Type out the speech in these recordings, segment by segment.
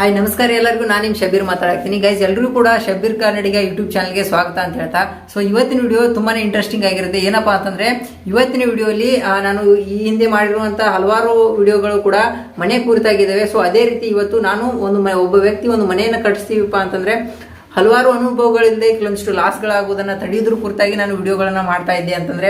Hi ನಮಸ್ಕಾರ ಎಲ್ಲರಿಗೂ. ನಾನು ನಿಮ್ಮ ಶಬೀರ್ ಮಾತಾಡ್ತೀನಿ ಗೈಸ್ ಎಲ್ಲರೂ ಕೂಡ ಶಬೀರ್ ಕನ್ನಡಿಗ ಯೂಟ್ಯೂಬ್ ಚಾನಲ್ಗೆ ಸ್ವಾಗತ ಅಂತ ಹೇಳ್ತಾ. ಸೊ ಇವತ್ತಿನ ವಿಡಿಯೋ ತುಂಬಾನೇ ಇಂಟ್ರೆಸ್ಟಿಂಗ್ ಆಗಿರುತ್ತೆ. ಏನಪ್ಪಾ ಅಂತಂದ್ರೆ, ಇವತ್ತಿನ ವಿಡಿಯೋಲಿ ನಾನು ಈ ಹಿಂದೆ ಮಾಡಿರುವಂತಹ ಹಲವಾರು ವಿಡಿಯೋಗಳು ಕೂಡ ಮನೆ ಕುರಿತಾಗಿದ್ದಾವೆ ಸೊ ಅದೇ ರೀತಿ ಇವತ್ತು ನಾನು ಒಂದು ಒಬ್ಬ ವ್ಯಕ್ತಿ ಒಂದು ಮನೆಯನ್ನು ಕಟ್ಟಿಸ್ತೀವಪ್ಪ ಅಂತಂದ್ರೆ, ಹಲವಾರು ಅನುಭವಗಳಿಂದ ಕೆಲವೊಂದಿಷ್ಟು ಲಾಸ್ಗಳಾಗೋದನ್ನು ತಡೆಯೋದ್ರ ಕುರಿತಾಗಿ ನಾನು ವಿಡಿಯೋಗಳನ್ನು ಮಾಡ್ತಾ ಇದ್ದೆ ಅಂತಂದ್ರೆ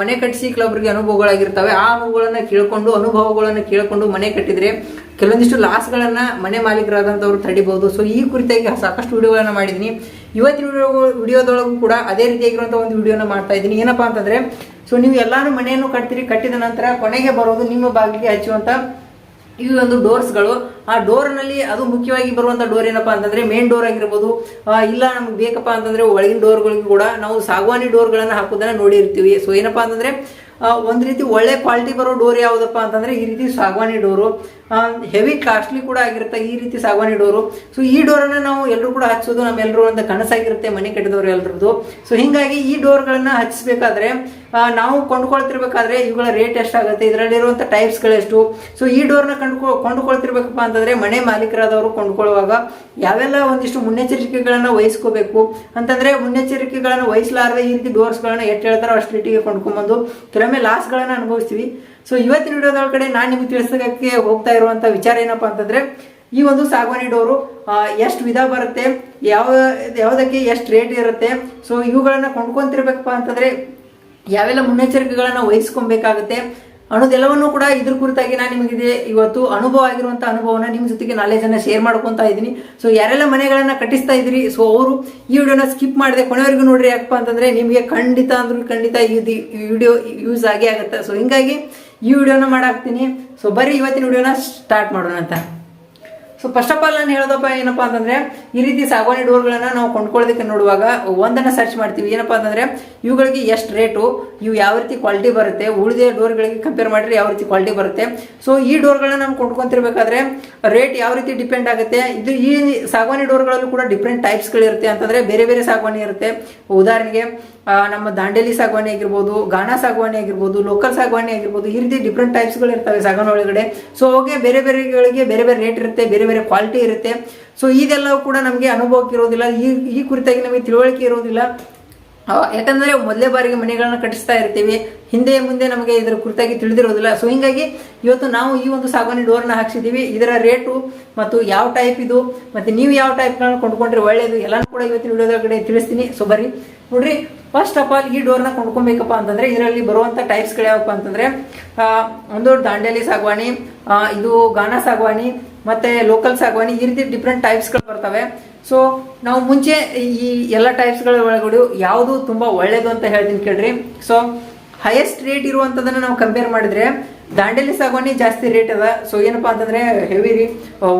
ಮನೆ ಕಟ್ಟಿಸಿ ಕೆಲವೊಬ್ಬರಿಗೆ ಅನುಭವಗಳಾಗಿರ್ತವೆ. ಆ ಅನುಭವಗಳನ್ನು ಕೇಳಿಕೊಂಡು ಅನುಭವಗಳನ್ನು ಕೇಳಿಕೊಂಡು ಮನೆ ಕಟ್ಟಿದ್ರೆ ಕೆಲವೊಂದಿಷ್ಟು ಲಾಸ್ಗಳನ್ನು ಮನೆ ಮಾಲೀಕರಾದಂಥವ್ರು ತಡಿಬೋದು ಸೊ ಈ ಕುರಿತಾಗಿ ಸಾಕಷ್ಟು ವಿಡಿಯೋಗಳನ್ನು ಮಾಡಿದ್ದೀನಿ. ಇವತ್ತಿನ ವಿಡಿಯೋ ವಿಡಿಯೋದೊಳಗೂ ಕೂಡ ಅದೇ ರೀತಿಯಾಗಿರುವಂಥ ಒಂದು ವಿಡಿಯೋನ ಮಾಡ್ತಾ ಇದ್ದೀನಿ. ಏನಪ್ಪಾ ಅಂತಂದ್ರೆ ಸೊ ನೀವು ಎಲ್ಲಾನು ಮನೆಯನ್ನು ಕಟ್ತೀರಿ, ಕಟ್ಟಿದ ನಂತರ ಕೊನೆಗೆ ಬರೋದು ನಿಮ್ಮ ಬಾಗಿಲಿಗೆ ಹಚ್ಚುವಂಥ ಈ ಒಂದು ಡೋರ್ಸ್ಗಳು ಆ ಡೋರ್ನಲ್ಲಿ ಅದು ಮುಖ್ಯವಾಗಿ ಬರುವಂತ ಡೋರ್ ಏನಪ್ಪಾ ಅಂತಂದ್ರೆ ಮೇನ್ ಡೋರ್ ಆಗಿರ್ಬೋದು ಇಲ್ಲ ನಮ್ಗೆ ಬೇಕಪ್ಪ ಅಂತಂದ್ರೆ ಒಳಗಿನ ಡೋರ್ಗಳಿಗೂ ಕೂಡ ನಾವು ಸಾಗುವಾನಿ ಡೋರ್ಗಳನ್ನು ಹಾಕೋದನ್ನ ನೋಡಿರ್ತೀವಿ ಸೊ ಏನಪ್ಪಾ ಅಂತಂದ್ರೆ ಒಂದ್ ರೀತಿ ಒಳ್ಳೆ ಕ್ವಾಲಿಟಿ ಬರೋ ಡೋರ್ ಯಾವುದಪ್ಪ ಅಂತಂದ್ರೆ, ಈ ರೀತಿ ಸಾಗುವಾನಿ ಡೋರು ಹೆವಿ ಕಾಸ್ಟ್ಲಿ ಕೂಡ ಆಗಿರುತ್ತೆ ಈ ರೀತಿ ಸಾಗವಾನಿ ಡೋರು. ಸೊ ಈ ಡೋರನ್ನು ನಾವು ಎಲ್ಲರೂ ಕೂಡ ಹಚ್ಚೋದು ನಮ್ಮೆಲ್ಲರೂ ಒಂದು ಕನಸಾಗಿರುತ್ತೆ ಮನೆ ಕಟ್ಟಿದವರು ಎಲ್ಲರದ್ದು ಸೊ ಹಿಂಗಾಗಿ ಈ ಡೋರ್ಗಳನ್ನು ಹಚ್ಚಿಸ್ಬೇಕಾದ್ರೆ ಆ, ನಾವು ಕೊಂಡ್ಕೊಳ್ತಿರ್ಬೇಕಾದ್ರೆ ಇವುಗಳ ರೇಟ್ ಎಷ್ಟಾಗುತ್ತೆ ಇದರಲ್ಲಿರುವಂಥ ಟೈಪ್ಸ್ಗಳೆಷ್ಟು ಸೊ ಈ ಡೋರ್ನ ಕಂಡುಕೊ ಕೊಂಡುಕೊಳ್ತಿರ್ಬೇಕಪ್ಪ ಅಂತಂದ್ರೆ ಮನೆ ಮಾಲೀಕರಾದವರು ಕೊಂಡ್ಕೊಳ್ಳುವಾಗ ಯಾವೆಲ್ಲ ಒಂದಿಷ್ಟು ಮುನ್ನೆಚ್ಚರಿಕೆಗಳನ್ನು ವಹಿಸ್ಕೋಬೇಕು? ಅಂತಂದ್ರೆ ಮುನ್ನೆಚ್ಚರಿಕೆಗಳನ್ನು ವಹಿಸಲಾರದೆ ಈ ರೀತಿ ಡೋರ್ಸ್ಗಳನ್ನ ಎಷ್ಟು ಹೇಳ್ತಾರೋ ಅಷ್ಟು ರೇಟಿಗೆ ಕೊಂಡ್ಕೊಂಬಂದು ಕೆಲವೊಮ್ಮೆ ಲಾಸ್ಗಳನ್ನು ಅನುಭವಿಸ್ತೀವಿ. ಸೊ ಇವತ್ತಿನ ವಿಡಿಯೋದೊಳಗಡೆ ನಾನು ನಿಮ್ಗೆ ತಿಳಿಸೋದಕ್ಕೆ ಹೋಗ್ತಾ ಇರುವಂತ ವಿಚಾರ ಏನಪ್ಪ ಅಂತಂದ್ರೆ, ಈ ಒಂದು ಸಾಗುವಾನಿ ಡೋರು ಎಷ್ಟು ವಿಧ ಬರುತ್ತೆ, ಯಾವ, ಯಾವುದಕ್ಕೆ ಎಷ್ಟು ರೇಟ್ ಇರುತ್ತೆ ಸೊ ಇವುಗಳನ್ನು ಕೊಂಡ್ಕೊಂತಿರ್ಬೇಕಪ್ಪ ಅಂತಂದ್ರೆ, ಯಾವೆಲ್ಲ ಮುನ್ನೆಚ್ಚರಿಕೆಗಳನ್ನು ವಹಿಸ್ಕೊಬೇಕಾಗುತ್ತೆ ಅನ್ನೋದೆಲ್ಲವನ್ನೂ ಕೂಡ ಇದ್ರ ಕುರಿತಾಗಿ ನಾನು ನಿಮಗಿದೆ ಇವತ್ತು ಅನುಭವ ಆಗಿರುವಂಥ ಅನುಭವನ ನಿಮ್ಮ ಜೊತೆಗೆ ನಾಲೆಜನ್ನು ಶೇರ್ ಮಾಡ್ಕೊತಾ ಇದ್ದೀನಿ. ಸೊ ಯಾರೆಲ್ಲ ಮನೆಗಳನ್ನು ಕಟ್ಟಿಸ್ತಾ ಇದ್ದೀರಿ ಸೊ ಅವರು ಈ ವಿಡಿಯೋನ ಸ್ಕಿಪ್ ಮಾಡಿದೆ ಕೊನೆವರೆಗೂ ನೋಡ್ರಿ ಯಾಕಪ್ಪ ಅಂತಂದರೆ ನಿಮಗೆ ಖಂಡಿತ ಅಂದ್ರೂ ಖಂಡಿತ ಇದು ವಿಡಿಯೋ ಯೂಸ್ ಆಗೇ ಆಗುತ್ತೆ. ಸೊ ಹಿಂಗಾಗಿ ಈ ವಿಡಿಯೋನ ಮಾಡಾಕ್ತೀನಿ. ಸೊ ಬರೀ ಇವತ್ತಿನ ವಿಡಿಯೋನ ಸ್ಟಾರ್ಟ್ ಮಾಡೋಣ ಅಂತ. ಸೊ ಫಸ್ಟ್ ಆಫ್ ಆಲ್ ನಾನು ಹೇಳೋದಪ್ಪ ಏನಪ್ಪ ಅಂತಂದ್ರೆ, ಈ ರೀತಿ ಸಾಗವಾನಿ ಡೋರ್ಗಳನ್ನು ನಾವು ಕೊಂಡ್ಕೊಳ್ಳೋದಕ್ಕೆ ನೋಡುವಾಗ ಒಂದನ್ನ ಸರ್ಚ್ ಮಾಡ್ತೀವಿ. ಏನಪ್ಪಾ ಅಂತಂದ್ರೆ, ಇವುಗಳಿಗೆ ಎಷ್ಟು ರೇಟು ಇವು ಯಾವ ರೀತಿ ಕ್ವಾಲಿಟಿ ಬರುತ್ತೆ ಉಳಿದ ಡೋರ್ಗಳಿಗೆ ಕಂಪೇರ್ ಮಾಡಿದ್ರೆ ಯಾವ ರೀತಿ ಕ್ವಾಲಿಟಿ ಬರುತ್ತೆ. ಸೊ ಈ ಡೋರ್ಗಳನ್ನ ನಾವು ಕೊಂಡ್ಕೊತಿರ್ಬೇಕಾದ್ರೆ ರೇಟ್ ಯಾವ ರೀತಿ ಡಿಪೆಂಡ್ ಆಗುತ್ತೆ, ಇದು ಈ ಸಾಗವಾನಿ ಡೋರ್ಗಳಲ್ಲೂ ಕೂಡ ಡಿಫ್ರೆಂಟ್ ಟೈಪ್ಸ್ಗಳಿರುತ್ತೆ ಅಂತಂದ್ರೆ ಬೇರೆ ಬೇರೆ ಸಾಗುವಾನಿ ಇರುತ್ತೆ. ಉದಾಹರಣೆಗೆ ನಮ್ಮ ದಾಂಡೇಲಿ ಸಾಗುವಾಣಿ ಆಗಿರ್ಬೋದು ಗಾಣ ಸಾಗವಾಣಿ ಆಗಿರ್ಬೋದು ಲೋಕಲ್ ಸಾಗುವಾಣಿ ಆಗಿರ್ಬೋದು ಈ ರೀತಿ ಡಿಫ್ರೆಂಟ್ ಟೈಪ್ಸ್ಗಳು ಇರ್ತವೆ ಸಾಗವಾಣಿ ಒಳಗಡೆ. ಸೊ ಹಾಗೆ ಬೇರೆ ಬೇರೆಗಳಿಗೆ ಬೇರೆ ಬೇರೆ ರೇಟ್ ಇರುತ್ತೆ, ಬೇರೆ ಬೇರೆ ಕ್ವಾಲಿಟಿ ಇರುತ್ತೆ. ಸೊ ಇದೆಲ್ಲವೂ ಕೂಡ ನಮಗೆ ಅನುಭವಕ್ಕೆ ಇರೋದಿಲ್ಲ. ಈ ಈ ಕುರಿತಾಗಿ ನಮಗೆ ತಿಳುವಳಿಕೆ ಇರೋದಿಲ್ಲ. ಯಾಕಂದ್ರೆ ಮೊದಲೇ ಬಾರಿಗೆ ಮನೆಗಳನ್ನ ಕಟ್ಟಿಸ್ತಾ ಇರ್ತೀವಿ. ಹಿಂದೆ ಮುಂದೆ ನಮಗೆ ಇದರ ಕುರಿತಾಗಿ ತಿಳಿದಿರೋದಿಲ್ಲ. ಸೊ ಹಿಂಗಾಗಿ ಇವತ್ತು ನಾವು ಈ ಒಂದು ಸಾಗವಾನಿ ಡೋರ್ನ ಹಾಕ್ಸಿದ್ದೀವಿ. ಇದರ ರೇಟು ಮತ್ತು ಯಾವ ಟೈಪ್ ಇದು, ಮತ್ತೆ ನೀವು ಯಾವ ಟೈಪ್ಗಳನ್ನ ಕೊಂಡ್ಕೊಂಡ್ರೆ ಒಳ್ಳೆಯದು ಎಲ್ಲಾನು ಕೂಡ ಇವತ್ತಿನ ಕಡೆ ತಿಳಿಸ್ತೀನಿ. ಸೊ ಬರ್ರಿ. ನೋಡ್ರಿ ಫಸ್ಟ್ ಆಫ್ ಆಲ್ ಈ ಡೋರ್ನ ಕೊಂಡ್ಕೊಬೇಕಪ್ಪ ಅಂತಂದ್ರೆ ಇದರಲ್ಲಿ ಬರುವಂತ ಟೈಪ್ಸ್ಗಳು ಯಾವಪ್ಪ ಅಂತಂದ್ರೆ ಒಂದು ದಾಂಡೇಲಿ ಸಾಗುವಾಣಿ ಇದು ಗಾನಾ ಸಾಗುವಾಣಿ, ಮತ್ತೆ ಲೋಕಲ್ ಸಾಗುವಾಣಿ, ಈ ರೀತಿ ಡಿಫ್ರೆಂಟ್ ಟೈಪ್ಸ್ಗಳು ಬರ್ತವೆ. ಸೊ ನಾವು ಮುಂಚೆ ಈ ಎಲ್ಲ ಟೈಪ್ಸ್ಗಳ ಒಳಗಡೆ ಯಾವುದು ತುಂಬಾ ಒಳ್ಳೇದು ಅಂತ ಹೇಳ್ತೀನಿ ಕೇಳ್ರಿ. ಸೊ ಹೈಯೆಸ್ಟ್ ರೇಟ್ ಇರುವಂತದನ್ನ ನಾವು ಕಂಪೇರ್ ಮಾಡಿದ್ರೆ, ದಾಂಡೇಲಿ ಸಾಗುವಾಣಿ ಜಾಸ್ತಿ ರೇಟ್ ಅದ. ಸೊ ಏನಪ್ಪಾ ಅಂತಂದ್ರೆ ಹೆವಿ ರೀ.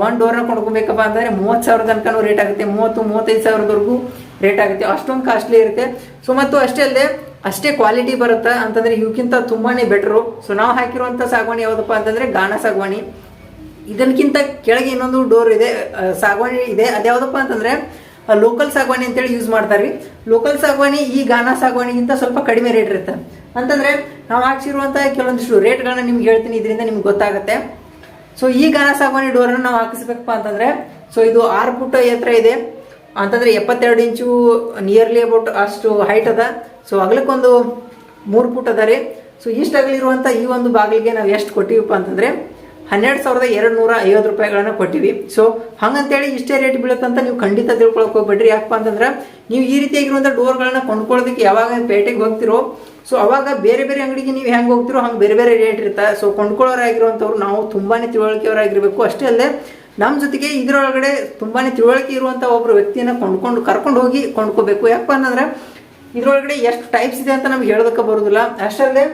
ಒನ್ ಡೋರ್ನ ಕೊಂಡ್ಕೊಬೇಕಪ್ಪ ಅಂತಂದ್ರೆ ಮೂವತ್ತು ಸಾವಿರ ತನಕನೂ ರೇಟ್ ಆಗುತ್ತೆ. ಮೂವತ್ತು, ಮೂವತ್ತೈದು ಸಾವಿರದವರೆಗೂ ರೇಟ್ ಆಗುತ್ತೆ. ಅಷ್ಟೊಂದು ಕಾಸ್ಟ್ಲಿ ಇರುತ್ತೆ. ಸೊ ಮತ್ತು ಅಷ್ಟೇ ಅಲ್ಲದೆ, ಅಷ್ಟೇ ಕ್ವಾಲಿಟಿ ಬರುತ್ತೆ ಅಂತಂದ್ರೆ ಇವಕ್ಕಿಂತ ತುಂಬಾನೇ ಬೆಟ್ರು ಸೊ ನಾವು ಹಾಕಿರುವಂಥ ಸಾಗವಾಣಿ ಯಾವುದಪ್ಪ ಅಂತಂದ್ರೆ ಗಾಣ ಸಾಗವಾಣಿ. ಇದನ್ಕಿಂತ ಕೆಳಗೆ ಇನ್ನೊಂದು ಡೋರ್ ಇದೆ. ಸಾಗವಾಣಿ ಇದೆ. ಅದ್ಯಾವ್ದಪ್ಪ ಅಂತಂದ್ರೆ ಲೋಕಲ್ ಸಾಗವಾಣಿ ಅಂತೇಳಿ ಯೂಸ್ ಮಾಡ್ತಾರೆ ಲೋಕಲ್ ಸಾಗವಾಣಿ ಈ ಗಾನ ಸಾಗವಾಣಿಗಿಂತ ಸ್ವಲ್ಪ ಕಡಿಮೆ ರೇಟ್ ಇರುತ್ತೆ. ಅಂತಂದ್ರೆ, ನಾವು ಹಾಕ್ಸಿರುವಂತ ಕೆಲವೊಂದಿಷ್ಟು ರೇಟ್ಗಳನ್ನ ನಿಮ್ಗೆ ಹೇಳ್ತೀನಿ. ಇದರಿಂದ ನಿಮ್ಗೆ ಗೊತ್ತಾಗುತ್ತೆ. ಸೊ ಈ ಗಾನ ಸಾಗವಾಣಿ ಡೋರನ್ನು ನಾವು ಹಾಕಿಸ್ಬೇಕಪ್ಪ ಅಂತಂದ್ರೆ ಸೊ ಇದು ಆರು ಫುಟ್ ಎತ್ತರ ಇದೆ. ಅಂತಂದ್ರೆ ಎಪ್ಪತ್ತೆರಡು ಇಂಚು ನಿಯರ್ಲಿ ಅಬೌಟ್ ಅಷ್ಟು ಹೈಟ್ ಅದ. ಸೊ ಅಗಲಕ್ಕೊಂದು ಮೂರು ಫುಟ್ ಅದ ರೀ. ಸೊ ಇಷ್ಟು ಅಗಲಿರುವಂಥ ಈ ಒಂದು ಬಾಗಿಲಿಗೆ ನಾವು ಎಷ್ಟು ಕೊಟ್ಟಿವಪ್ಪ ಅಂತಂದ್ರೆ ಹನ್ನೆರಡು ಸಾವಿರದ ಎರಡು ನೂರ ಐವತ್ತು ರೂಪಾಯಿಗಳನ್ನ ಕೊಟ್ಟಿವಿ. ಸೊ ಹಂಗಂತೇಳಿ ಇಷ್ಟೇ ರೇಟ್ ಬೀಳುತ್ತಂತ ನೀವು ಖಂಡಿತ ತಿಳ್ಕೊಳಕ್ ಹೋಗ್ಬೇಡ್ರಿ. ಯಾಕಪ್ಪ ಅಂತಂದ್ರೆ ನೀವು ಈ ರೀತಿಯಾಗಿರುವಂಥ ಡೋರ್ಗಳನ್ನ ಕೊಂಡ್ಕೊಳ್ಳೋದಕ್ಕೆ ಯಾವಾಗ ಪೇಟೆಗೆ ಹೋಗ್ತಿರೋ ಸೊ ಅವಾಗ ಬೇರೆ ಬೇರೆ ಅಂಗಡಿಗೆ ನೀವು ಹೆಂಗೆ ಹೋಗ್ತಿರೋ ಹಂಗೆ ಬೇರೆ ಬೇರೆ ರೇಟ್ ಇರ್ತಾ ಸೊ ಕೊಂಡ್ಕೊಳ್ಳೋರಾಗಿರುವಂಥವ್ರು ನಾವು ತುಂಬಾನೇ ತಿಳುವಳಿಕೆಯವರಾಗಿರ್ಬೇಕು. ಅಷ್ಟೇ ಅಲ್ಲದೆ ನಮ್ಮ ಜೊತೆಗೆ ಇದರೊಳಗಡೆ ತುಂಬಾ ತಿಳುವಳಿಕೆ ಇರುವಂಥ ಒಬ್ಬರು ವ್ಯಕ್ತಿಯನ್ನು ಕೊಂಡ್ಕೊಂಡು ಕರ್ಕೊಂಡು ಹೋಗಿ ಕೊಂಡ್ಕೋಬೇಕು. ಯಾಕಪ್ಪ ಅಂತಂದ್ರೆ ಇದರೊಳಗಡೆ ಎಷ್ಟು ಟೈಪ್ಸ್ ಇದೆ ಅಂತ ನಮ್ಗೆ ಹೇಳೋದಕ್ಕೆ ಬರೋದಿಲ್ಲ. ಅಷ್ಟಲ್ಲದೆ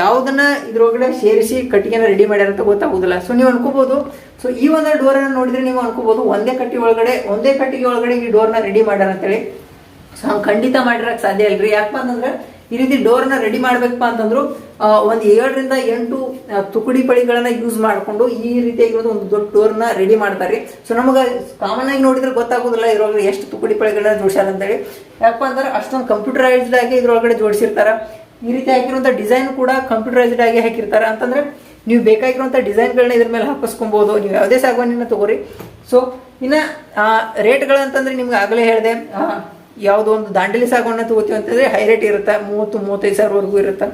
ಯಾವುದನ್ನ ಇದ್ರೊಳಗಡೆ ಸೇರಿಸಿ ಕಟ್ಟಿಗೆನ ರೆಡಿ ಮಾಡ್ಯಾರ ಅಂತ ಗೊತ್ತಾಗೋದಿಲ್ಲ. ಸೊ ನೀವು ಅನ್ಕೋಬಹುದು ಸೊ ಈ ಒಂದು ಡೋರನ್ನು ನೋಡಿದ್ರೆ ನೀವು ಅನ್ಕೋಬಹುದು ಒಂದೇ ಕಟ್ಟಿ ಒಳಗಡೆ, ಒಂದೇ ಕಟ್ಟಿಗೆ ಒಳಗಡೆ ಈ ಡೋರ್ನ ರೆಡಿ ಮಾಡ್ಯಾರ ಅಂತೇಳಿ ಸೊ ಖಂಡಿತ ಮಾಡಿರಕ್ ಸಾಧ್ಯ ಇಲ್ರಿ. ಯಾಕಪ್ಪ ಅಂತಂದ್ರೆ ಈ ರೀತಿ ಡೋರ್ನ ರೆಡಿ ಮಾಡ್ಬೇಕಪ್ಪ ಅಂತಂದ್ರು ಒಂದು ಏಳರಿಂದ ಎಂಟು ತುಕುಡಿ ಪಳಿಗಳನ್ನ ಯೂಸ್ ಮಾಡ್ಕೊಂಡು ಈ ರೀತಿಯಾಗಿರೋದು ಒಂದು ದೊಡ್ಡ ಡೋರ್ನ ರೆಡಿ ಮಾಡ್ತಾರೆ. ಸೊ ನಮಗೆ ಕಾಮನ್ ಆಗಿ ನೋಡಿದ್ರೆ ಗೊತ್ತಾಗೋದಿಲ್ಲ ಇದ್ರೊಳಗಡೆ ಎಷ್ಟು ತುಕಡಿ ಪಳಿಗಳನ್ನ ಜೋಡಿಸ್ಯಾರ ಅಂತೇಳಿ. ಯಾಕಪ್ಪ ಅಂದ್ರೆ ಅಷ್ಟೊಂದು ಕಂಪ್ಯೂಟರೈಸ್ಡ್ ಆಗಿ ಇದ್ರೊಳಗಡೆ ಜೋಡಿಸಿರ್ತಾರ. ಈ ರೀತಿ ಹಾಕಿರುವಂತ ಡಿಸೈನ್ ಕೂಡ ಕಂಪ್ಯೂಟರೈಸ್ಡ್ ಆಗಿ ಹಾಕಿರ್ತಾರೆ. ಅಂತಂದ್ರೆ ನೀವು ಬೇಕಾಗಿರುವಂಥ ಡಿಸೈನ್ಗಳನ್ನ ಇದ್ರ ಮೇಲೆ ಹಾಕಿಸ್ಕೊಬೋದು. ನೀವು ಯಾವುದೇ ಸಾಗುವನ್ನ ತಗೋರಿ. ಸೊ ಇನ್ನು ರೇಟ್ಗಳಂತಂದ್ರೆ ನಿಮ್ಗೆ ಆಗಲೇ ಹೇಳಿದೆ. ಯಾವುದೋ ಒಂದು ದಾಂಡಲಿ ಸಾಗುವನ್ನ ತಗೋತೀವಿ ಅಂತಂದರೆ ಹೈ ರೇಟ್ ಇರುತ್ತೆ, ಮೂವತ್ತು, ಮೂವತ್ತೈದು ಸಾವಿರವರೆಗೂ ಇರುತ್ತೆ.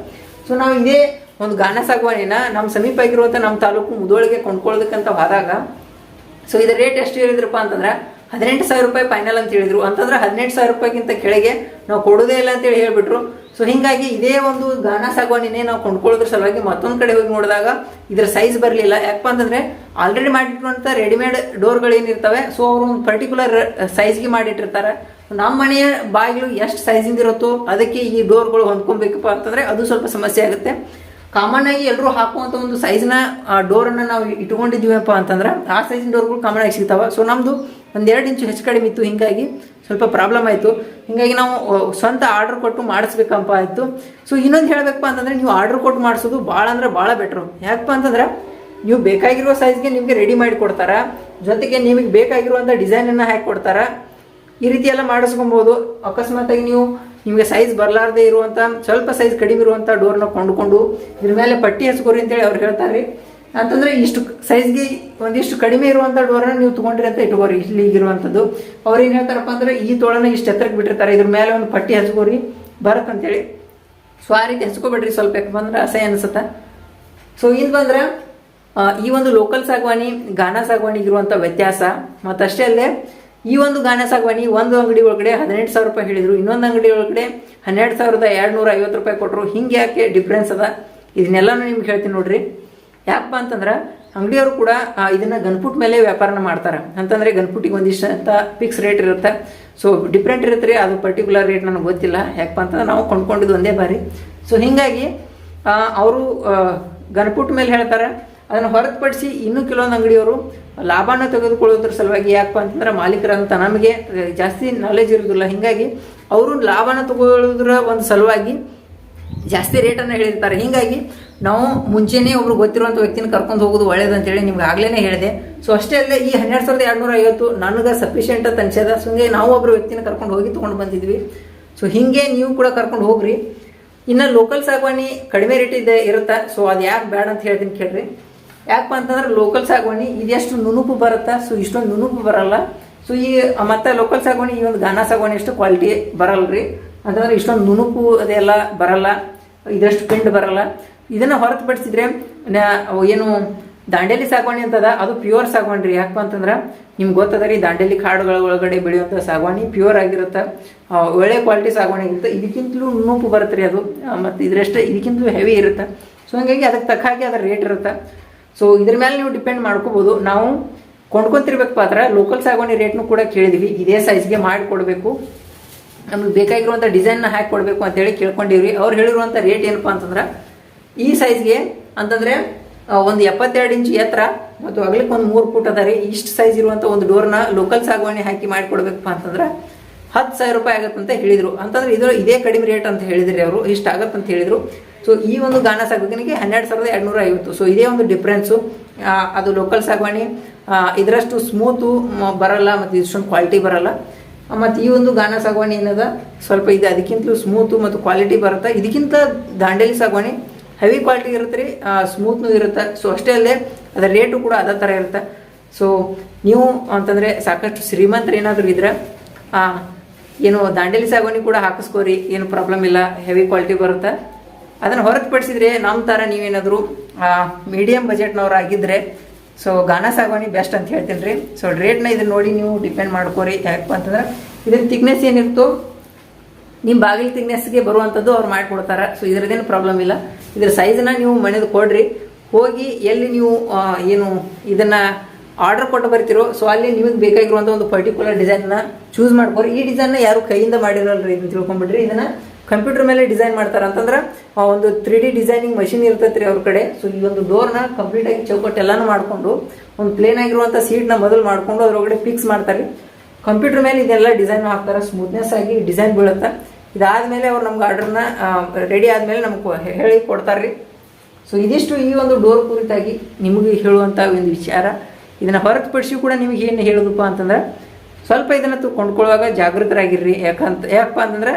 ಸೊ ನಾವು ಇದೇ ಒಂದು ಗಾನ ಸಾಗುವಾನಿನ ನಮ್ಮ ಸಮೀಪ ಆಗಿರುವಂಥ ನಮ್ಮ ತಾಲೂಕು ಮುದೋಳಿಗೆ ಕೊಂಡ್ಕೊಳ್ಳೋದಕ್ಕಂತ ಹೋದಾಗ ಸೊ ಇದರ ರೇಟ್ ಎಷ್ಟು ಹೇಳಿದ್ರಪ್ಪ ಅಂತಂದ್ರೆ, ಹದಿನೆಂಟು ಸಾವಿರ ರೂಪಾಯಿ ಫೈನಲ್ ಅಂತ ಹೇಳಿದ್ರು. ಅಂತಂದ್ರೆ ಹದಿನೆಂಟು ಸಾವಿರ ರೂಪಾಯಿಗಿಂತ ಕೆಳಗೆ ನಾವು ಕೊಡೋದೇ ಇಲ್ಲ ಅಂತೇಳಿ ಹೇಳ್ಬಿಟ್ರು. ಸೊ ಹಿಂಗಾಗಿ ಇದೇ ಒಂದು ಗಾನ ಸಾಗುವಾನಿನೇ ನಾವು ಕೊಂಡ್ಕೊಳ್ಳೋದ್ರ ಸಲುವಾಗಿ ಮತ್ತೊಂದು ಕಡೆ ಹೋಗಿ ನೋಡಿದಾಗ ಇದರ ಸೈಜ್ ಬರಲಿಲ್ಲ. ಯಾಕಪ್ಪ ಅಂತಂದರೆ ಆಲ್ರೆಡಿ ಮಾಡಿಟ್ಟಿರುವಂಥ ರೆಡಿಮೇಡ್ ಡೋರ್ಗಳು ಏನಿರ್ತವೆ ಸೊ ಅವರು ಒಂದು ಪರ್ಟಿಕ್ಯುಲರ್ ಸೈಜ್ಗೆ ಮಾಡಿಟ್ಟಿರ್ತಾರೆ. ನಮ್ಮ ಮನೆಯ ಬಾಗಿಲು ಎಷ್ಟು ಸೈಜಿಂಗ್ ಇರುತ್ತೋ ಅದಕ್ಕೆ ಈ ಡೋರ್ಗಳು ಹೊಂದ್ಕೊಬೇಕಪ್ಪ ಅಂತಂದ್ರೆ ಅದು ಸ್ವಲ್ಪ ಸಮಸ್ಯೆ ಆಗುತ್ತೆ. ಕಾಮನ್ ಆಗಿ ಎಲ್ಲರೂ ಹಾಕುವಂಥ ಒಂದು ಸೈಜ್ನ ಡೋರನ್ನು ನಾವು ಇಟ್ಕೊಂಡಿದ್ದೀವಪ್ಪ ಅಂತಂದ್ರೆ ಆ ಸೈಜಿನ ಡೋರ್ಗಳು ಕಾಮನ್ ಆಗಿ ಸಿಗ್ತಾವೆ. ಸೊ ನಮ್ಮದು ಒಂದೆರಡು ಇಂಚು ಹೆಚ್ಚು ಕಡಿಮೆ ಇತ್ತು, ಹಿಂಗಾಗಿ ಸ್ವಲ್ಪ ಪ್ರಾಬ್ಲಮ್ ಆಯಿತು. ಹಿಂಗಾಗಿ ನಾವು ಸ್ವಂತ ಆರ್ಡರ್ ಕೊಟ್ಟು ಮಾಡಿಸ್ಬೇಕಪ್ಪ ಆಯಿತು. ಸೊ ಇನ್ನೊಂದು ಹೇಳಬೇಕಪ್ಪ ಅಂತಂದ್ರೆ ನೀವು ಆರ್ಡರ್ ಕೊಟ್ಟು ಮಾಡಿಸೋದು ಭಾಳ ಅಂದ್ರೆ ಭಾಳ ಬೆಟ್ರು ಯಾಕಪ್ಪ ಅಂತಂದ್ರೆ ನೀವು ಬೇಕಾಗಿರೋ ಸೈಜ್ಗೆ ನಿಮಗೆ ರೆಡಿ ಮಾಡಿ ಕೊಡ್ತಾರೆ. ಜೊತೆಗೆ ನಿಮಗೆ ಬೇಕಾಗಿರುವಂಥ ಡಿಸೈನನ್ನು ಹಾಕಿ ಕೊಡ್ತಾರ. ಈ ರೀತಿ ಎಲ್ಲ ಮಾಡಿಸ್ಕೊಬೋದು. ಅಕಸ್ಮಾತಾಗಿ ನೀವು ನಿಮಗೆ ಸೈಜ್ ಬರಲಾರ್ದೆ ಇರುವಂಥ ಸ್ವಲ್ಪ ಸೈಜ್ ಕಡಿಮೆ ಇರುವಂಥ ಡೋರ್ನ ಕೊಂಡುಕೊಂಡು ಇದ್ರ ಮೇಲೆ ಪಟ್ಟಿ ಹಚ್ಕೋರಿ ಅಂತೇಳಿ ಅವ್ರು ಹೇಳ್ತಾರೆ. ಅಂತಂದ್ರೆ ಇಷ್ಟು ಸೈಜ್ಗೆ ಒಂದಿಷ್ಟು ಕಡಿಮೆ ಇರುವಂಥ ಡೋರನ್ನ ನೀವು ತೊಗೊಂಡ್ರಿ ಅಂತ ಇಟ್ಕೋರಿ. ಇಲ್ಲಿ ಇರುವಂಥದ್ದು ಅವ್ರು ಏನು ಹೇಳ್ತಾರಪ್ಪ ಅಂದ್ರೆ ಈ ತೋಳನ ಇಷ್ಟು ಎತ್ತರಕ್ಕೆ ಬಿಟ್ಟಿರ್ತಾರೆ. ಇದ್ರ ಮೇಲೆ ಒಂದು ಪಟ್ಟಿ ಹಚ್ಕೋರಿ ಬರತ್ತಂತೇಳಿ ಸೊ ಆ ರೀತಿ ಹಚ್ಕೋಬೇಡ್ರಿ ಸ್ವಲ್ಪ ಯಾಕಂದ್ರೆ ಅಸಹ್ಯ ಅನಿಸುತ್ತೆ. ಸೊ ಇಲ್ಲಿ ಬಂದ್ರೆ ಈ ಒಂದು ಲೋಕಲ್ ಸಾಗವಾಣಿ ಗಾನ ಸಾಗವಾಣಿಗಿರುವಂಥ ವ್ಯತ್ಯಾಸ. ಮತ್ತಷ್ಟೇ ಅಲ್ಲದೆ ಈ ಒಂದು ಗಾನ ಸಾಗವಾನಿ ಒಂದು ಅಂಗಡಿ ಒಳಗಡೆ ಹದಿನೆಂಟು ಸಾವಿರ ರೂಪಾಯಿ ಹೇಳಿದ್ರು. ಇನ್ನೊಂದು ಅಂಗಡಿ ಒಳಗಡೆ ಹನ್ನೆರಡು ಸಾವಿರದ ಎರಡು ನೂರ ಐವತ್ತು ರೂಪಾಯಿ ಕೊಟ್ಟರು ಹಿಂಗೆ ಯಾಕೆ ಡಿಫ್ರೆನ್ಸ್ ಅದ? ಇದನ್ನೆಲ್ಲನೂ ನಿಮ್ಗೆ ಹೇಳ್ತೀನಿ ನೋಡ್ರಿ. ಯಾಕಪ್ಪ ಅಂತಂದ್ರೆ ಅಂಗಡಿಯವರು ಕೂಡ ಇದನ್ನ ಗನ್ಪುಟ್ ಮೇಲೆ ವ್ಯಾಪಾರನ ಮಾಡ್ತಾರೆ. ಅಂತಂದ್ರೆ ಗನ್ಪುಟಿಗೆ ಒಂದಿಷ್ಟು ಅಂತ ಫಿಕ್ಸ್ ರೇಟ್ ಇರುತ್ತೆ. ಸೊ ಡಿಫ್ರೆಂಟ್ ಇರುತ್ತೆ ರೀ ಅದು ಪರ್ಟಿಕ್ಯುಲರ್ ರೇಟ್ ನನಗೆ ಗೊತ್ತಿಲ್ಲ. ಯಾಕಪ್ಪ ಅಂತಂದ್ರೆ ನಾವು ಕೊಂಡ್ಕೊಂಡಿದ್ದು ಒಂದೇ ಬಾರಿ. ಸೊ ಹಿಂಗಾಗಿ ಅವರು ಗನ್ಪುಟ್ ಮೇಲೆ ಹೇಳ್ತಾರೆ. ಅದನ್ನು ಹೊರತುಪಡಿಸಿ ಇನ್ನೂ ಕೆಲವೊಂದು ಅಂಗಡಿಯವರು ಲಾಭನ ತೆಗೆದುಕೊಳ್ಳೋದ್ರ ಸಲುವಾಗಿ ಯಾಕಪ್ಪ ಅಂತಂದ್ರೆ ಮಾಲೀಕರಂತ ನಮಗೆ ಜಾಸ್ತಿ ನಾಲೆಜ್ ಇರೋದಿಲ್ಲ ಹಿಂಗಾಗಿ ಅವರು ಲಾಭನ ತಗೊಳ್ಳೋದ್ರ ಒಂದು ಸಲುವಾಗಿ ಜಾಸ್ತಿ ರೇಟನ್ನು ಹೇಳಿರ್ತಾರೆ. ಹಿಂಗಾಗಿ ನಾವು ಮುಂಚೆನೇ ಒಬ್ರು ಗೊತ್ತಿರುವಂಥ ವ್ಯಕ್ತಿನ ಕರ್ಕೊಂಡು ಹೋಗೋದು ಒಳ್ಳೇದು ಅಂತೇಳಿ ನಿಮ್ಗೆ ಆಗಲೇ ಹೇಳಿದೆ. ಸೊ ಅಷ್ಟೇ ಅಲ್ಲದೆ ಈ ಹನ್ನೆರಡು ಸಾವಿರದ ಎರಡುನೂರ ಐವತ್ತು ನನಗೆ ಸಫಿಷಿಯೆಂಟ್ ಅಂತ ಅನ್ಸ್ಯದ. ಸೊ ಹಿಂಗೆ ನಾವು ಒಬ್ಬರು ವ್ಯಕ್ತಿನ ಕರ್ಕೊಂಡು ಹೋಗಿ ತೊಗೊಂಡು ಬಂದಿದ್ವಿ. ಸೊ ಹಿಂಗೆ ನೀವು ಕೂಡ ಕರ್ಕೊಂಡು ಹೋಗ್ರಿ. ಇನ್ನು ಲೋಕಲ್ ಸಾಗವಾಣಿ ಕಡಿಮೆ ರೇಟ್ ಇದೆ ಇರುತ್ತಾ? ಸೊ ಅದು ಯಾಕೆ ಬೇಡ ಅಂತ ಹೇಳ್ತೀನಿ ಕೇಳ್ರಿ. ಯಾಕಪ್ಪ ಅಂತಂದ್ರೆ ಲೋಕಲ್ ಸಾಗುವಣಿ ಇದೆಷ್ಟು ನುಣುಪು ಬರುತ್ತಾ? ಸೊ, ಇಷ್ಟೊಂದು ನುಣುಪು ಬರಲ್ಲ. ಸೊ, ಈ ಮತ್ತೆ ಲೋಕಲ್ ಸಾಗುವಣಿ ಈ ಒಂದು ಗಾನ ಸಾಗುವಣಿ ಅಷ್ಟು ಕ್ವಾಲಿಟಿ ಬರಲ್ರಿ. ಅಂತಂದ್ರೆ ಇಷ್ಟೊಂದು ನುಣುಪು ಅದೆಲ್ಲ ಬರಲ್ಲ. ಇದಷ್ಟು ಪಿಂಡ್ ಬರಲ್ಲ. ಇದನ್ನ ಹೊರತುಪಡಿಸಿದ್ರೆ ಏನು ದಾಂಡೇಲಿ ಸಾಗುವಣಿ ಅಂತದ, ಅದು ಪ್ಯೂರ್ ಸಾಗುವಣಿ ರೀ ಯಾಕಪ್ಪ ಅಂತಂದ್ರೆ ನಿಮ್ಗೆ ಗೊತ್ತದ ರೀ, ದಾಂಡೇಲಿ ಕಾಡುಗಳ ಒಳಗಡೆ ಬೆಳೆಯುವಂಥ ಸಾಗುವಣಿ ಪ್ಯೂರ್ ಆಗಿರುತ್ತೆ. ಒಳ್ಳೆ ಕ್ವಾಲಿಟಿ ಸಾಗುವಣಿ ಆಗಿರುತ್ತೆ ಇದಕ್ಕಿಂತಲೂ ನುಣುಪು ಬರುತ್ತೆ ರೀ ಅದು ಮತ್ತು ಇದ್ರಷ್ಟೇ ಇದಕ್ಕಿಂತಲೂ ಹೆವಿ ಇರುತ್ತೆ. ಸೊ, ಹಂಗಾಗಿ ಅದಕ್ಕೆ ತಕ್ಕ ಹಾಗೆ ಅದರ ರೇಟ್ ಇರುತ್ತೆ. ಸೊ ಇದ್ರ ಮೇಲೆ ನೀವು ಡಿಪೆಂಡ್ ಮಾಡ್ಕೋಬೋದು. ನಾವು ಕೊಂಡ್ಕೊಂತಿರ್ಬೇಕು ಪಾತ್ರ. ಲೋಕಲ್ ಸಾಗೋಣಿ ರೇಟ್ನು ಕೂಡ ಕೇಳಿದ್ವಿ. ಇದೇ ಸೈಜ್ಗೆ ಮಾಡಿ ಕೊಡಬೇಕು. ನಮ್ಗೆ ಬೇಕಾಗಿರುವಂಥ ಡಿಸೈನ್ನ ಹಾಕಿ ಕೊಡಬೇಕು ಅಂತೇಳಿ ಕೇಳ್ಕೊಂಡಿವ್ರಿ. ಅವ್ರು ಹೇಳಿರುವಂಥ ರೇಟ್ ಏನಪ್ಪ ಅಂತಂದ್ರೆ, ಈ ಸೈಜ್ಗೆ ಅಂತಂದ್ರೆ ಒಂದು ಎಪ್ಪತ್ತೆರಡು ಇಂಚ್ ಎತ್ತರ ಮತ್ತು ಅಗಲಕ್ಕೆ ಒಂದು ಮೂರು ಫುಟ್ ಅದ ರೀ. ಇಷ್ಟು ಸೈಜ್ ಇರುವಂಥ ಒಂದು ಡೋರ್ನ ಲೋಕಲ್ ಸಾಗವಾಣಿ ಹಾಕಿ ಮಾಡಿ ಕೊಡ್ಬೇಕಪ್ಪ ಅಂತಂದ್ರೆ, ಹತ್ತು ಸಾವಿರ ರೂಪಾಯಿ ಆಗತ್ತಂತ ಹೇಳಿದರು. ಅಂತಂದ್ರೆ ಇದು ಇದೇ ಕಡಿಮೆ ರೇಟ್ ಅಂತ ಹೇಳಿದ್ರಿ ಅವರು. ಇಷ್ಟು ಆಗತ್ತಂತ ಹೇಳಿದ್ರು. ಸೊ ಈ ಒಂದು ಗಾನ ಸಾಗವಾನಿಗೆ ಹನ್ನೆರಡು ಸಾವಿರದ ಎರಡುನೂರ ಐವತ್ತು ಸೊ ಇದೇ ಒಂದು ಡಿಫ್ರೆನ್ಸು ಅದು ಲೋಕಲ್ ಸಾಗವಾಣಿ ಇದರಷ್ಟು ಸ್ಮೂತು ಬರಲ್ಲ ಮತ್ತು ಇಷ್ಟೊಂದು ಕ್ವಾಲಿಟಿ ಬರಲ್ಲ. ಮತ್ತು ಈ ಒಂದು ಗಾನ ಸಾಗವಾಣಿ ಏನದ? ಸ್ವಲ್ಪ ಇದೆ ಅದಕ್ಕಿಂತಲೂ ಸ್ಮೂತು ಮತ್ತು ಕ್ವಾಲಿಟಿ ಬರುತ್ತೆ? ಇದಕ್ಕಿಂತ ದಾಂಡೇಲಿ ಸಾಗವಾಣಿ ಹೆವಿ ಕ್ವಾಲಿಟಿ ಇರುತ್ತೆ ರೀ. ಸ್ಮೂತ್ನು ಇರುತ್ತೆ. ಸೊ ಅಷ್ಟೇ ಅಲ್ಲದೆ ಅದರ ರೇಟು ಕೂಡ ಅದೇ ಥರ ಇರುತ್ತೆ. ಸೊ ನೀವು ಅಂತಂದರೆ ಸಾಕಷ್ಟು ಶ್ರೀಮಂತರು ಏನಾದರೂ ಇದ್ರೆ ಏನು ದಾಂಡೇಲಿ ಸಾಗವಾಣಿ ಕೂಡ ಹಾಕಿಸ್ಕೋರಿ. ಏನು ಪ್ರಾಬ್ಲಮ್ ಇಲ್ಲ. ಹೆವಿ ಕ್ವಾಲಿಟಿ ಬರುತ್ತೆ? ಅದನ್ನು ಹೊರತುಪಡಿಸಿದ್ರೆ ನಮ್ಮ ಥರ ನೀವೇನಾದರೂ ಮೀಡಿಯಮ್ ಬಜೆಟ್ನವ್ರು ಆಗಿದ್ದರೆ ಸೊ ಗಾನ ಸಾಗವಾಣಿ ಬೆಸ್ಟ್ ಅಂತ ಹೇಳ್ತೀನಿ ರೀ ಸೊ ರೇಟ್ನ ಇದನ್ನು ನೋಡಿ ನೀವು ಡಿಪೆಂಡ್ ಮಾಡ್ಕೋರಿ ಯಾಕಪ್ಪ ಅಂತಂದ್ರೆ ಇದನ್ನ ತಿಕ್ನೆಸ್ ಏನಿರ್ತೋ ನಿಮ್ಮ ಬಾಗಿಲು ತಿಕ್ನೆಸ್ಗೆ ಬರುವಂಥದ್ದು ಅವ್ರು ಮಾಡಿಕೊಡ್ತಾರೆ. ಸೊ ಇದರದೇನು ಪ್ರಾಬ್ಲಮ್ ಇಲ್ಲ. ಇದ್ರ ಸೈಜನ್ನ ನೀವು ಮನೆದು ಕೊಡ್ರಿ. ಹೋಗಿ ಎಲ್ಲಿ ನೀವು ಏನು ಇದನ್ನ ಆರ್ಡರ್ ಕೊಟ್ಟು ಬರ್ತಿರೋ ಸೊ ಅಲ್ಲಿ ನಿಮಗೆ ಬೇಕಾಗಿರುವಂಥ ಒಂದು ಪರ್ಟಿಕ್ಯುಲರ್ ಡಿಸೈನ್ನ ಚೂಸ್ ಮಾಡ್ಕೋರಿ. ಈ ಡಿಸೈನ್ನ ಯಾರು ಕೈಯಿಂದ ಮಾಡಿರಲ್ರಿ ಇದನ್ನು ತಿಳ್ಕೊಂಬಿಡ್ರಿ ಇದನ್ನ ಕಂಪ್ಯೂಟರ್ ಮೇಲೆ ಡಿಸೈನ್ ಮಾಡ್ತಾರೆ ಅಂತಂದ್ರೆ ಒಂದು ತ್ರೀ ಡಿ ಡಿಸೈನಿಂಗ್ ಮಷಿನ್ ಇರ್ತೈತೆ ರೀ ಅವ್ರ ಕಡೆ. ಸೊ ಈ ಒಂದು ಡೋರ್ನ ಕಂಪ್ಲೀಟಾಗಿ ಚೌಕಟ್ಟು ಎಲ್ಲಾನು ಮಾಡಿಕೊಂಡು, ಒಂದು ಪ್ಲೇನ್ ಆಗಿರುವಂಥ ಸೀಟ್ನ ಮೊದಲು ಮಾಡಿಕೊಂಡು ಅದ್ರೊಳಗಡೆ ಫಿಕ್ಸ್ ಮಾಡ್ತಾರೆ. ಕಂಪ್ಯೂಟರ್ ಮೇಲೆ ಇದೆಲ್ಲ ಡಿಸೈನ್ ಹಾಕ್ತಾರೆ. ಸ್ಮೂತ್ನೆಸ್ ಆಗಿ ಡಿಸೈನ್ ಬೀಳುತ್ತೆ. ಇದಾದ್ಮೇಲೆ ಅವ್ರು ನಮ್ಗೆ ಆರ್ಡರ್ನ ರೆಡಿ ಆದಮೇಲೆ ನಮ್ಗೆ ಹೇಳಿ ಕೊಡ್ತಾರೆ ರೀ. ಸೊ ಇದಿಷ್ಟು ಈ ಒಂದು ಡೋರ್ ಕುರಿತಾಗಿ ನಿಮಗೆ ಹೇಳುವಂಥ ಒಂದು ವಿಚಾರ. ಇದನ್ನು ಹೊರತುಪಡಿಸಿ ಕೂಡ ನಿಮಗೆ ಏನು ಹೇಳೋದಪ್ಪ ಅಂತಂದ್ರೆ, ಸ್ವಲ್ಪ ಇದನ್ನು ಕೊಂಡ್ಕೊಳ್ಳುವಾಗ ಜಾಗೃತರಾಗಿರ್ರಿ. ಯಾಕಂತ, ಯಾಕಪ್ಪ ಅಂತಂದ್ರೆ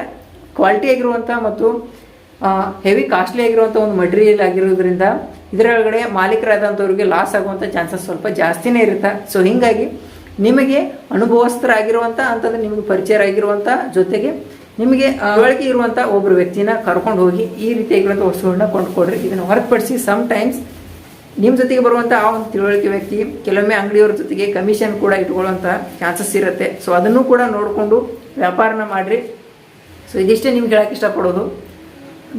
ಕ್ವಾಲಿಟಿ ಆಗಿರುವಂಥ ಮತ್ತು ಹೆವಿ ಕಾಸ್ಟ್ಲಿ ಆಗಿರುವಂಥ ಒಂದು ಮಟೀರಿಯಲ್ ಆಗಿರೋದ್ರಿಂದ ಇದರೊಳಗಡೆ ಮಾಲೀಕರಾದಂಥವ್ರಿಗೆ ಲಾಸ್ ಆಗುವಂಥ ಚಾನ್ಸಸ್ ಸ್ವಲ್ಪ ಜಾಸ್ತಿನೇ ಇರುತ್ತೆ. ಸೊ ಹೀಗಾಗಿ ನಿಮಗೆ ಅನುಭವಸ್ಥರಾಗಿರುವಂಥ ಅಂತಂದ್ರೆ ನಿಮಗೆ ಪರಿಚಯ ಆಗಿರುವಂಥ ಜೊತೆಗೆ ನಿಮಗೆ ಒಳಗೆ ಇರುವಂಥ ಒಬ್ಬರು ವ್ಯಕ್ತಿನ ಕರ್ಕೊಂಡು ಹೋಗಿ ಈ ರೀತಿಯಾಗಿರುವಂಥ ವಸ್ತುಗಳನ್ನ ಕೊಂಡುಕೊಡ್ರಿ. ಇದನ್ನು ಹೊರತುಪಡಿಸಿ ಸಮ್ ಟೈಮ್ಸ್ ನಿಮ್ಮ ಜೊತೆಗೆ ಬರುವಂಥ ಆ ಒಂದು ತಿಳುವಳಿಕೆ ವ್ಯಕ್ತಿ, ಕೆಲವೊಮ್ಮೆ ಅಂಗಡಿಯವ್ರ ಜೊತೆಗೆ ಕಮಿಷನ್ ಕೂಡ ಇಟ್ಕೊಳ್ಳುವಂಥ ಚಾನ್ಸಸ್ ಇರುತ್ತೆ. ಸೊ ಅದನ್ನು ಕೂಡ ನೋಡಿಕೊಂಡು ವ್ಯಾಪಾರನ ಮಾಡಿರಿ. ಸೊ ಇದಿಷ್ಟೇ ನಿಮ್ಗೆ ಹೇಳಕ್ಕೆ ಇಷ್ಟಪಡೋದು.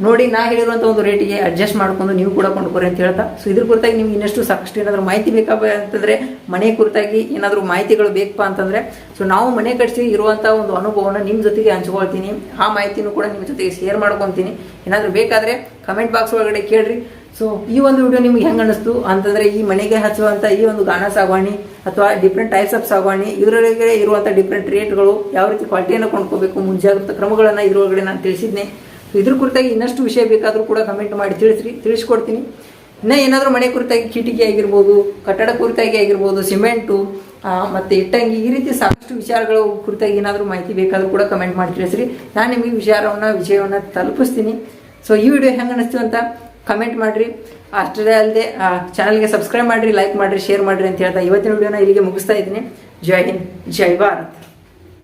ನೋಡಿ, ನಾ ಹೇಳಿರುವಂಥ ಒಂದು ರೇಟಿಗೆ ಅಡ್ಜಸ್ಟ್ ಮಾಡ್ಕೊಂಡು ನೀವು ಕೂಡ ಕೊಂಡ್ಕೊರಿ ಅಂತ ಹೇಳ್ತಾ. ಸೊ ಇದ್ರ ಕುರಿತಾಗಿ ನಿಮ್ಗೆ ಇನ್ನಷ್ಟು ಸಾಕಷ್ಟು ಏನಾದರೂ ಮಾಹಿತಿ ಬೇಕಪ್ಪ ಅಂತಂದರೆ, ಮನೆ ಕುರಿತಾಗಿ ಏನಾದರೂ ಮಾಹಿತಿಗಳು ಬೇಕಪ್ಪ ಅಂತಂದರೆ ಸೊ ನಾವು ಮನೆ ಕಟ್ಟಿಸಿ ಇರುವಂಥ ಒಂದು ಅನುಭವನ ನಿಮ್ಮ ಜೊತೆಗೆ ಹಂಚ್ಕೊಳ್ತೀನಿ. ಆ ಮಾಹಿತಿನೂ ಕೂಡ ನಿಮ್ಮ ಜೊತೆಗೆ ಶೇರ್ ಮಾಡ್ಕೊತೀನಿ. ಏನಾದರೂ ಬೇಕಾದರೆ ಕಮೆಂಟ್ ಬಾಕ್ಸ್ ಒಳಗಡೆ ಕೇಳ್ರಿ. ಸೊ ಈ ಒಂದು ವಿಡಿಯೋ ನಿಮ್ಗೆ ಹೆಂಗೆ ಅನಿಸ್ತು? ಅಂತಂದರೆ ಈ ಮನೆಗೆ ಹಚ್ಚುವಂಥ ಈ ಒಂದು ಗಾಣ ಸಾಗವಾಣಿ ಅಥವಾ ಡಿಫ್ರೆಂಟ್ ಟೈಪ್ಸ್ ಆಫ್ ಸಾಗವಾಣಿ ಇದರೊಳಗೆ ಇರುವಂಥ ಡಿಫ್ರೆಂಟ್ ರೇಟ್ಗಳು ಯಾವ ರೀತಿ ಕ್ವಾಲಿಟಿಯನ್ನು ಕೊಂಡ್ಕೋಬೇಕು, ಮುಂಜಾಗ್ರತಾ ಕ್ರಮಗಳನ್ನು ಇದರೊಳಗಡೆ ನಾನು ತಿಳಿಸಿದ್ನೆ. ಇದ್ರ ಕುರಿತಾಗಿ ಇನ್ನಷ್ಟು ವಿಷಯ ಬೇಕಾದರೂ ಕೂಡ ಕಮೆಂಟ್ ಮಾಡಿ ತಿಳಿಸ್ರಿ, ತಿಳಿಸ್ಕೊಡ್ತೀನಿ. ಇನ್ನೂ ಏನಾದರೂ ಮನೆ ಕುರಿತಾಗಿ ಕಿಟಕಿ ಆಗಿರ್ಬೋದು, ಕಟ್ಟಡ ಕುರಿತಾಗಿ ಆಗಿರ್ಬೋದು ಸಿಮೆಂಟು ಮತ್ತು ಇಟ್ಟಂಗಿ, ಈ ರೀತಿ ಸಾಕಷ್ಟು ವಿಚಾರಗಳ ಕುರಿತಾಗಿ ಏನಾದರೂ ಮಾಹಿತಿ ಬೇಕಾದರೂ ಕೂಡ ಕಮೆಂಟ್ ಮಾಡಿ ತಿಳಿಸ್ರಿ. ನಾನು ನಿಮಗೆ ವಿಚಾರವನ್ನು, ವಿಷಯವನ್ನು ತಲುಪಿಸ್ತೀನಿ. ಸೊ ಈ ವಿಡಿಯೋ ಹೆಂಗೆ ಅನ್ನಿಸ್ತು ಅಂತ ಕಮೆಂಟ್ ಮಾಡಿರಿ. ಅಷ್ಟೇ ಅಲ್ಲದೆ ಚಾನಲ್ಗೆ ಸಬ್ಸ್ಕ್ರೈಬ್ ಮಾಡಿರಿ ಲೈಕ್ ಮಾಡಿರಿ ಶೇರ್ ಮಾಡಿರಿ ಅಂತ ಹೇಳ್ತಾ ಇವತ್ತಿನ ವಿಡಿಯೋನ ಇಲ್ಲಿಗೆ ಮುಗಿಸ್ತಾ ಇದ್ದೀನಿ. ಜೈ ಹಿಂದ್, ಜೈ ಭಾರತ್.